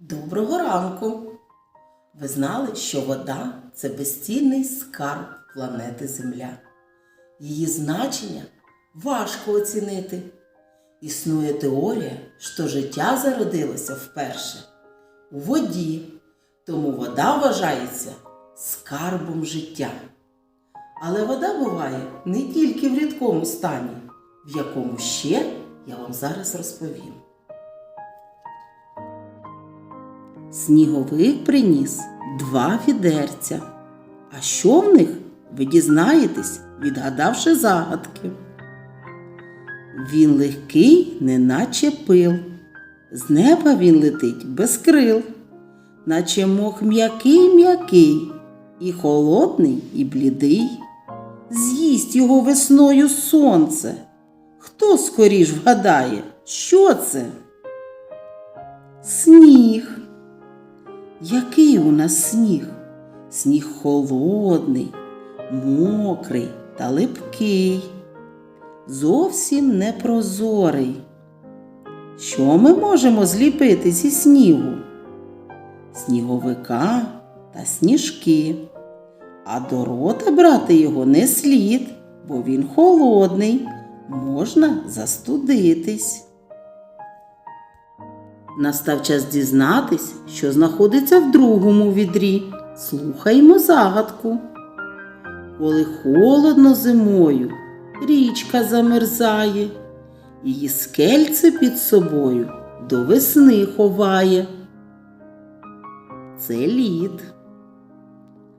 Доброго ранку! Ви знали, що вода це безцінний скарб планети Земля. Її значення важко оцінити. Існує теорія, що життя зародилося вперше у воді, тому вода вважається скарбом життя. Але вода буває не тільки в рідкому стані, в якому ще я вам зараз розповім. Сніговик приніс два відерця. А що в них ви дізнаєтесь, відгадавши загадки. Він легкий, неначе пил. З неба він летить без крил, наче мох м'який м'який, і холодний, і блідий. З'їсть його весною сонце. Хто скоріш вгадає, що це? Сніг. Який у нас сніг? Сніг холодний, мокрий та липкий, зовсім непрозорий. Що ми можемо зліпити зі снігу? Сніговика та сніжки. А до рота брати його не слід, бо він холодний, можна застудитись. Настав час дізнатись, що знаходиться в другому відрі. Слухаймо загадку. Коли холодно зимою, річка замерзає, її скельце під собою до весни ховає. Це лід.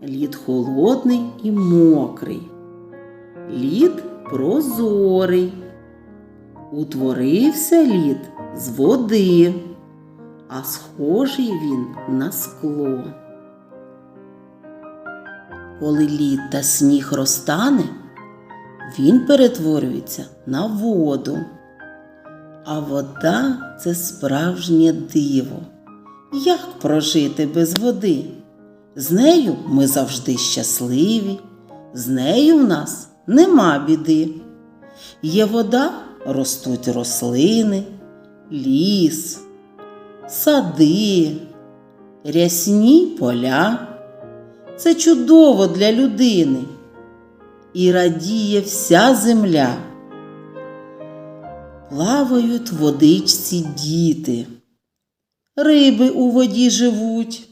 Лід холодний і мокрий. Лід прозорий. Утворився лід з води а схожий він на скло. Коли лід та сніг розтане, він перетворюється на воду. А вода це справжнє диво. Як прожити без води? З нею ми завжди щасливі, з нею в нас нема біди. Є вода, ростуть рослини, ліс, сади, рясні поля. Це чудово для людини і радіє вся земля. Плавають водичці діти, риби у воді живуть,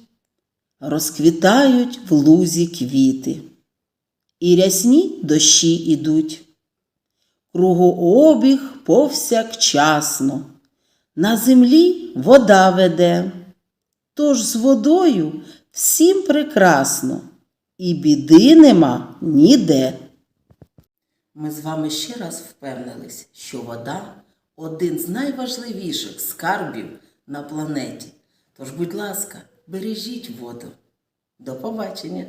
розквітають в лузі квіти, і рясні дощі ідуть. Кругообіг повсякчасно. На землі вода веде, тож з водою всім прекрасно, і біди нема ніде. Ми з вами ще раз впевнились, що вода один з найважливіших скарбів на планеті. Тож, будь ласка, бережіть воду. До побачення!